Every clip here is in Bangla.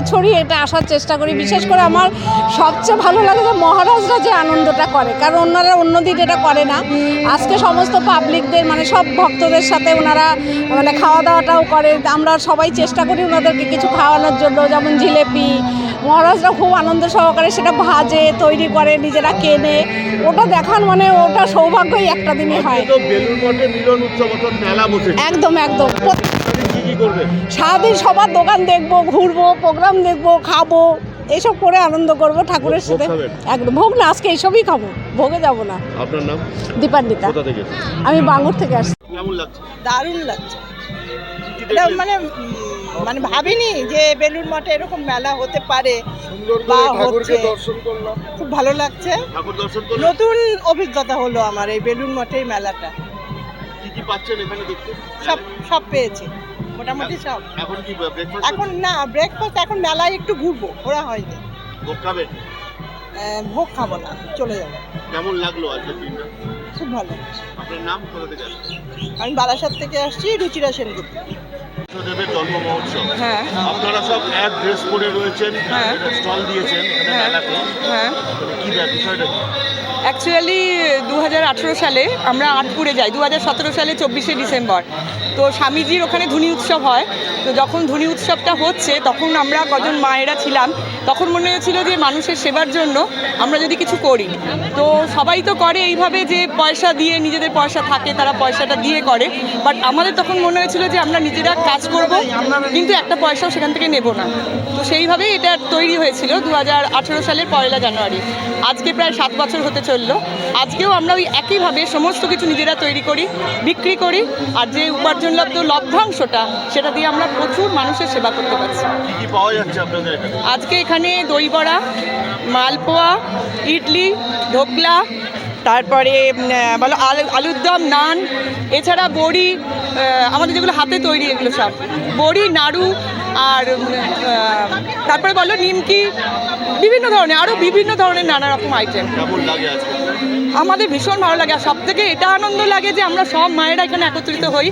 বছরই এটা আসার চেষ্টা করি। বিশেষ করে আমার সবচেয়ে ভালো লাগে যে মহারাজরা যে আনন্দটা করে। কারণ ওনারা অন্যদিন এটা করে না। আজকে সমস্ত পাবলিকদের মানে সব ভক্তদের সাথে ওনারা মানে খাওয়া দাওয়াটাও করে। আমরা সবাই চেষ্টা করি ওনাদেরকে কিছু খাওয়ানোর জন্য যেমন জিলেপি। মহারাজরা খুব আনন্দ সহকারে সেটা ভাজে তৈরি করে নিজেরা কেনে। ওটা দেখার মানে ওটা সৌভাগ্যই একটা দিনই হয়। একদম একদম। সারাদিন সবার দোকান দেখব ঘুরবো প্রোগ্রাম দেখব খাব এসব করে আনন্দ করব ঠাকুরের সাথে। একদম। ভোগ না আজকে এইসবই খাব। ভোগে যাব না। আপনার নাম? দীপান্বিতা। আমি বাঙ্গুর থেকে আসছি। দারুণ লাগছে? মানে মানে ভাবিনি যে বেলুন মঠে এরকম মেলা হতে পারে বা হচ্ছে। খুব ভালো লাগছে। ঠাকুর দর্শন করলাম নতুন অভিজ্ঞতা হলো আমার এই বেলুন মঠের মেলাটা। কি কি পাচ্ছেন এখানে দেখতে? সব সব পেয়েছি। মোটামুটি সব। এখন কি ব্রেকফাস্ট এখন না ব্রেকফাস্ট এখন মেলায় একটু ঘুরবো ঘোরা হয়নি। ভোগ খাবেন ভোগ খাব না চলে যাব। কেমন লাগল আজকের দিনটা? খুব ভালো আপনার নাম কোথা থেকে আমি বারাসাত থেকে আসছি রুচিরা সেনগুপ্ত। কৃষ্ণদেবের জন্ম মহোৎসব। হ্যাঁ। আপনারা সব এক ড্রেস পরে রয়েছেন হ্যাঁ। স্টল দিয়েছেন হ্যাঁ। মেলাতে। কি বিষয়টা? অ্যাকচুয়ালি দু হাজার আঠেরো সালে আমরা আটপুরে যাই দু হাজার সতেরো সালে চব্বিশে ডিসেম্বর। তো স্বামীজির ওখানে ধুনি উৎসব হয়। তো যখন ধুনি উৎসবটা হচ্ছে, তখন আমরা কজন মায়েরা ছিলাম, তখন মনে হয়েছিল যে মানুষের সেবার জন্য আমরা যদি কিছু করি। তো সবাই তো করে এইভাবে যে পয়সা দিয়ে নিজেদের পয়সা থাকে, তারা পয়সাটা দিয়ে করে। বাট আমাদের তখন মনে হয়েছিল যে আমরা নিজেরা কাজ করব, কিন্তু একটা পয়সাও সেখান থেকে নেব না। তো সেইভাবেই এটা তৈরি হয়েছিল দু হাজার আঠেরো সালের পয়লা জানুয়ারি। আজকে প্রায় সাত বছর হতে চলল। আজকেও আমরা ওই একইভাবে সমস্ত কিছু নিজেরা তৈরি করি বিক্রি করি আর যে উপার্জন উপার্জনলব্ধ লভ্যাংশটা সেটা দিয়ে আমরা প্রচুর মানুষের সেবা করতে পারছি। আজকে এখানে দই বড়া মালপোয়া ইডলি ঢোকলা তারপরে বলো আলু আলুর দম নান এছাড়া বড়ি আমাদের যেগুলো হাতে তৈরি এগুলো সব। বড়ি নাড়ু আর তারপরে বলো নিমকি বিভিন্ন ধরনের আরও বিভিন্ন ধরনের নানা রকম আইটেম আমাদের ভীষণ ভালো লাগে আর সব থেকে এটা আনন্দ লাগে যে আমরা সব মায়েরা এখানে একত্রিত হই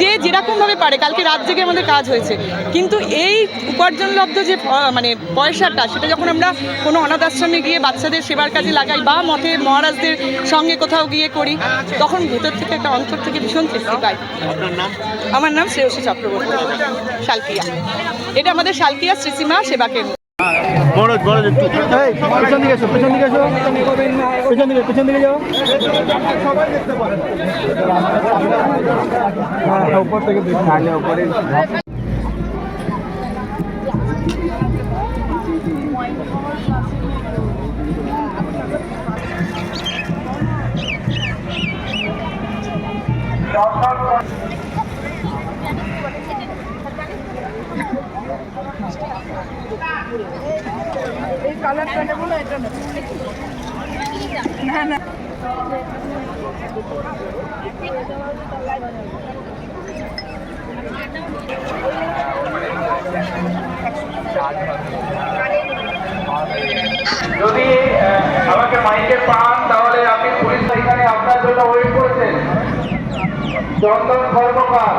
যে যেরকমভাবে পারে। কালকে রাত জেগে আমাদের কাজ হয়েছে। কিন্তু এই উপার্জনলব্ধ যে মানে পয়সাটা সেটা যখন আমরা কোনো অনাথ আশ্রমে গিয়ে বাচ্চাদের সেবার কাজে লাগাই বা মঠের মহারাজদের সঙ্গে কোথাও গিয়ে করি তখন ভেতর থেকে একটা অন্তর থেকে ভীষণ তৃপ্তি পাই। আমার নাম শ্রেয়সী চক্রবর্তী শালকিয়া। এটা আমাদের শালকিয়া শ্রীসীমা সেবা কেন্দ্র। মনোজ মনোজ একটু। এই পেছন দিকে এসো পেছন দিকে এসো। পেছন দিকে পেছন দিকে যাও। হ্যাঁ উপর থেকে দেখি। আগে উপরে যদি আমাকে মাইকে পান তাহলে আপনি পুলিশ এখানে আপনার জন্য ওয়েট করছেন চন্দন কর্মকার